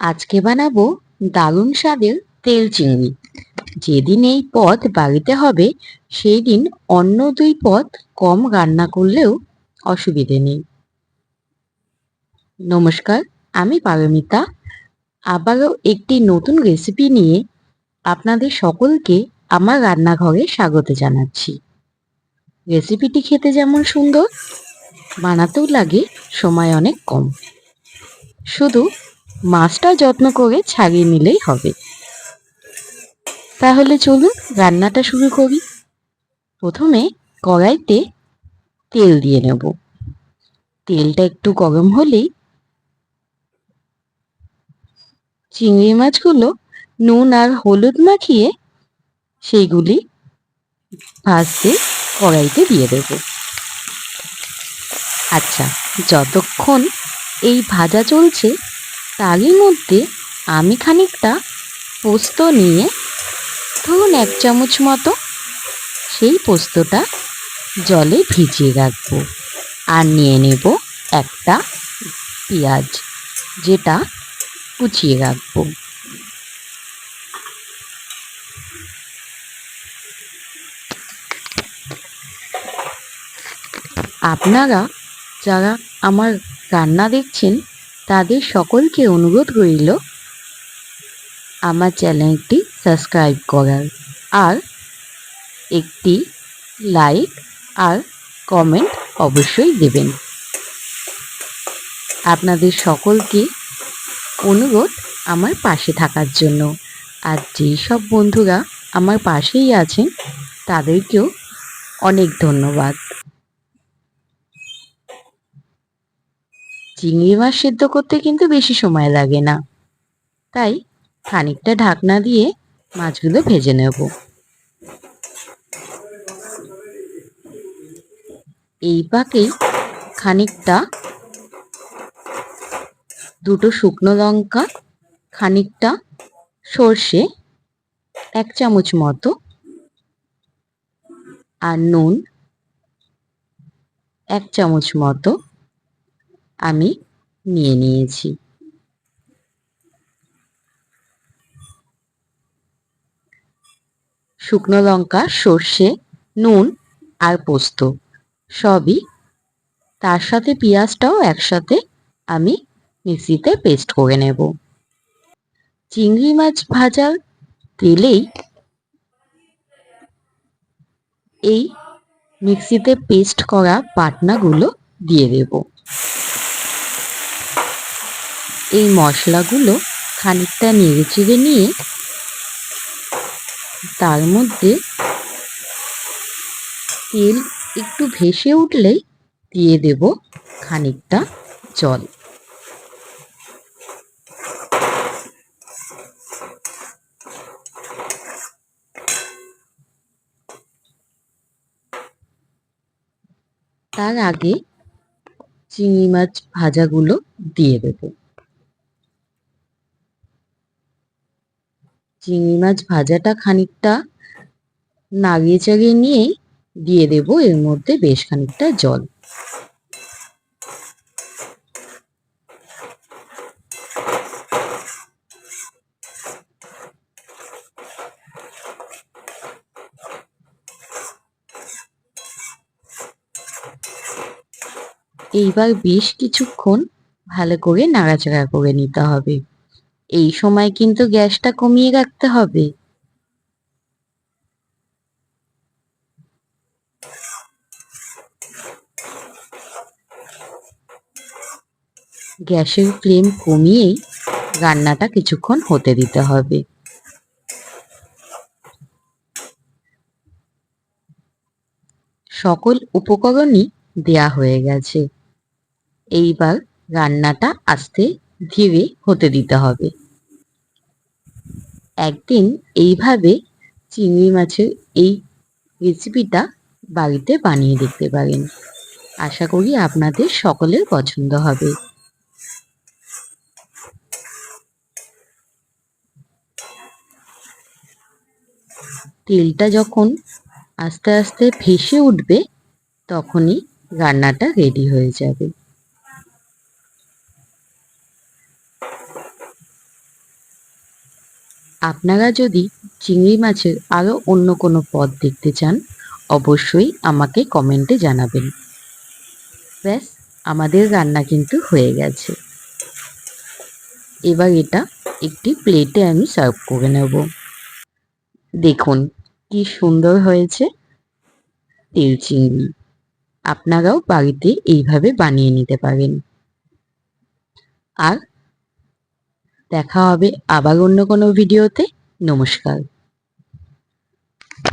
আজকে বানাবো দারুণ স্বাদের তেল চিংড়ি যেদিন এই পদ বাড়িতে হবে সেই দিন অন্য দুই পদ কম রান্না করলেও অসুবিধে নেই। নমস্কার, আমি পারমিতা। আবারও একটি নতুন রেসিপি নিয়ে আপনাদের সকলকে আমার রান্নাঘরে স্বাগত জানাচ্ছি। রেসিপিটি খেতে যেমন সুন্দর, বানাতেও লাগে সময় অনেক কম। শুধু মাছটা যত্ন করে ছাড়িয়ে নিলেই হবে। তাহলে চলুন রান্নাটা শুরু করি। প্রথমে কড়াইতে তেল দিয়ে নেব। তেলটা একটু গরম হলেই চিংড়ি মাছগুলো নুন আর হলুদ মাখিয়ে সেইগুলি ভাজতে কড়াইতে দিয়ে দেব। আচ্ছা যতক্ষণ এই ভাজা চলছে তারই মধ্যে আমি খানিকটা পোস্ত নিয়ে ধরুন এক চামচ মতো সেই পোস্তটা জলে ভিজিয়ে রাখব আর নিয়ে নেব একটা পেঁয়াজ, যেটা কুচিয়ে রাখব। আপনারা যারা আমার রান্না দেখছেন তাদের সকলকে অনুরোধ রইল আমার চ্যানেলটি সাবস্ক্রাইব করার আর একটি লাইক আর কমেন্ট অবশ্যই দেবেন। আপনাদের সকলকে অনুরোধ আমার পাশে থাকার জন্য। আর যেই সব বন্ধুরা আমার পাশেই আছেন, তাদেরকেও অনেক ধন্যবাদ। চিংড়ি মাছ সেদ্ধ করতে কিন্তু বেশি সময় লাগে না। তাই খানিকটা ঢাকনা দিয়ে মাছগুলো ভেজে নেব। এই পাকেই খানিকটা দুটো শুকনো লঙ্কা, খানিকটা সর্ষে, এক চামচ মতো আর নুন, এক চামচ মতো আমি নিয়ে নিয়েছি। শুকনো লঙ্কা, সর্ষে, নুন আর পোস্ত সবই তার সাথে পেঁয়াজটাও একসাথে আমি মিক্সিতে পেস্ট করে নেব। চিংড়ি মাছ ভাজার তেলেই এই মিক্সিতে পেস্ট করা পাটনাগুলো দিয়ে দেব। এই মশলাগুলো খানিকটা নেড়ে চেড়ে নিয়ে তার মধ্যে তেল একটু ভেসে উঠলেই দিয়ে দেব খানিকটা জল। তার আগে চিংড়ি মাছ ভাজাগুলো দিয়ে দেব। চিংড়ি মাছ ভাজাটা খানিকটা নাড়িয়ে চাড়িয়ে নিয়েই দিয়ে দেব। এর মধ্যে বেশ খানিকটা জল। এইবার বেশ কিছুক্ষণ ভালো করে নাড়াচাড়া করে নিতে হবে। এই সময় কিন্তু গ্যাসটা কমিয়ে রাখতে হবে। গ্যাসের ফ্লেম কমিয়েই রান্নাটা কিছুক্ষণ হতে দিতে হবে। সকল উপকরণই দেয়া হয়ে গেছে। এইবার রান্নাটা আস্তে ধীরে হতে দিতে হবে। একদিন এইভাবে চিংড়ি মাছের এই রেসিপিটা বাড়িতে বানিয়ে দেখতে পারেন। আশা করি আপনাদের সকলের পছন্দ হবে। তেলটা যখন আস্তে আস্তে ভেসে উঠবে, তখনই রান্নাটা রেডি হয়ে যাবে। আপনারা যদি চিংড়ি মাছের আরও অন্য কোনো পদ দেখতে চান, অবশ্যই আমাকে কমেন্টে জানাবেন। ব্যাস, আমাদের রান্না কিন্তু হয়ে গেছে। এবার এটা একটি প্লেটে আমি সার্ভ করে নেব। দেখুন, কি সুন্দর হয়েছে তেল চিংড়ি। আপনারাও বাড়িতে এইভাবে বানিয়ে নিতে পারেন। আর দেখা হবে আবার অন্য কোনো ভিডিওতে। নমস্কার।